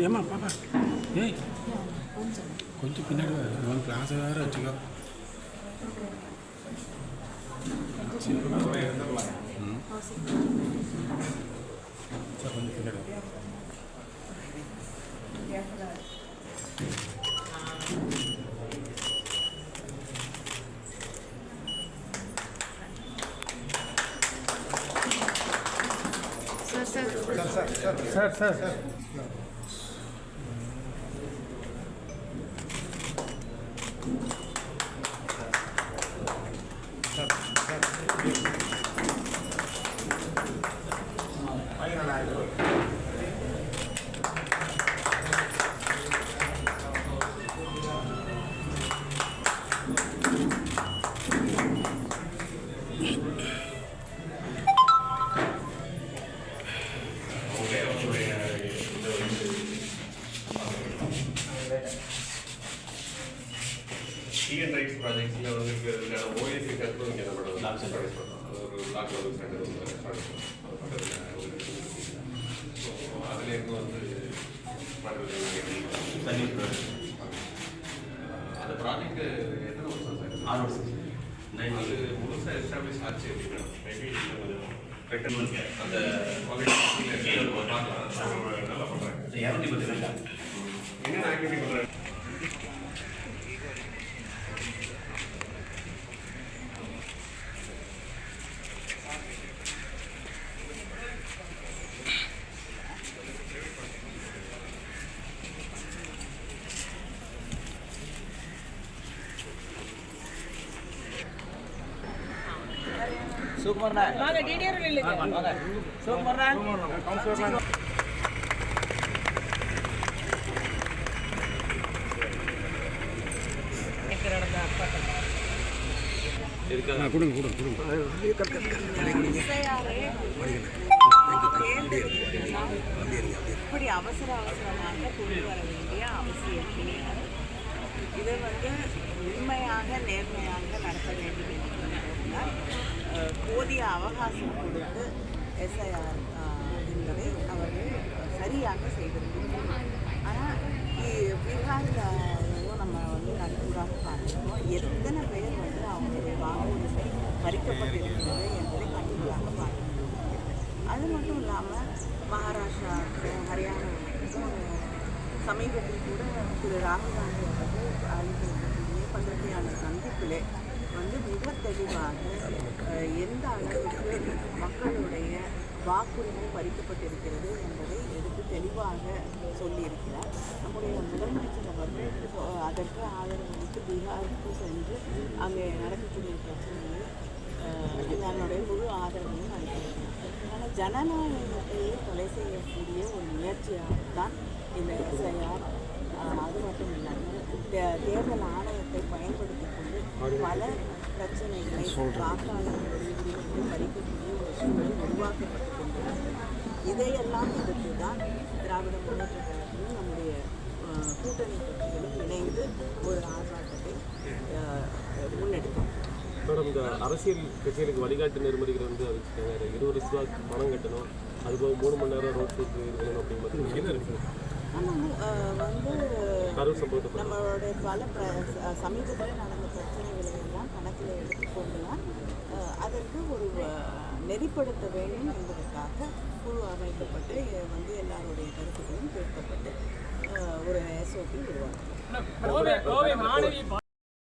ஏம்மா பாப்பா ஏய் கொஞ்சம் பின்னாடி வா உன் கிளாஸ் வேறு வச்சுக்கோ ம். சார் சார் டிஎன் ரைட்ஸ் ப்ராஜெக்ட்ஸில் வந்து இருக்கிறதுக்கான ஓஎஸ்சி கற்று நம்ம லாக் ஸ்டார்ட் பண்ணோம் அது ஒரு பக்கத்தில் ஒரு ஸோ அதில் இருந்து வந்து அந்த ப்ராஜெக்ட் எத்தனை வருஷம் சார் ஆறு வருஷம் அது முழுசாக எஸ்டாப்ளிஷ் ஆச்சு அப்படின்னா மேபி அந்த பார்க்கலாம் நல்லா ரெண்டு என்னென்ன ஆக்டிவிட்டி கொடுங்க கொடுங்க கொடுங்க இப்படி அவசர அவசரமாக கொண்டு வர வேண்டிய அவசியம் கிடையாது இதை வந்து உண்மையாக நேர்மையாக நடத்த அஹ், அவகாசம் கொடுத்து எஸ்ஐஆர் என்பதை அவர்கள் சரியாக செய்திருக்கிறார்கள். ஆனால் பீகாரில் நம்ம வந்து நன்றாக பார்க்கிறோம் எத்தனை பேர் வந்து அவங்களுடைய வாக்குரிமை பறிக்கப்பட்டிருக்கிறது என்பதை கண்டிப்பாக பார்க்க அது மட்டும் இல்லாமல் மகாராஷ்டிரா ஹரியானா சமீபத்தில் கூட திரு ராகுல் காந்தி அவர்கள் அளித்திருக்கக்கூடிய பத்திரிகையாளர் சந்திப்பிலே வந்து மிக தெளிவாக எந்த அளவுக்கு மக்களுடைய வாக்குரிமை பறிக்கப்பட்டிருக்கிறது என்பதை எடுத்து தெளிவாக சொல்லியிருக்கிறார். நம்முடைய முதலமைச்சர் அவர்கள் அதற்கு ஆதரவு அளித்து பீகாருக்கு சென்று அங்கே நடக்கக்கூடிய பிரச்சனையை தன்னுடைய முழு ஆதரவையும் அளித்திருக்கிறார். அதனால் ஜனநாயகத்தையே கொலை செய்யக்கூடிய ஒரு முயற்சியாக தான் இந்த எஸ்ஐஆர் அது மட்டும் இல்லாமல் தே- தேர்தல் ஆணையம் பல பிரச்சனைகளை வாக்காளர்களுக்கு படிக்கக்கூடிய ஒரு சூழல் உருவாக்கப்பட்டு கொண்டுள்ளது இதையெல்லாம் எதிர்த்து தான் திராவிட முன்னேற்ற கழகத்தில் நம்முடைய கூட்டணி கட்சிகளும் இணைந்து ஒரு ஆர்ப்பாட்டத்தை முன்னெடுத்தோம் மேடம் இந்த அரசியல் கட்சிகளுக்கு வழிகாட்டு நெருமதிகள் வந்து அதுக்கு இருபது ரூபா பணம் கட்டணும் அதுபோக மூணு மணி நேரம் ரோட் ஷோக்கு இருக்கணும் அப்படிங்கிறது என்ன இருக்குது ஆமாம் வந்து நம்மளுடைய பல பிர சமீபத்தில் நடந்த பிரச்சனைகளை எல்லாம் கணக்கில் எடுத்துக்கொண்டு தான் அஹ், அதற்கு ஒரு நெறிப்படுத்த வேண்டும் என்பதற்காக குழு அமைக்கப்பட்டு வந்து எல்லாருடைய கருத்துக்களும் கேட்கப்பட்டு ஒரு எஸ்ஓபி உருவாக்கும் கோவை கோவை மாணவி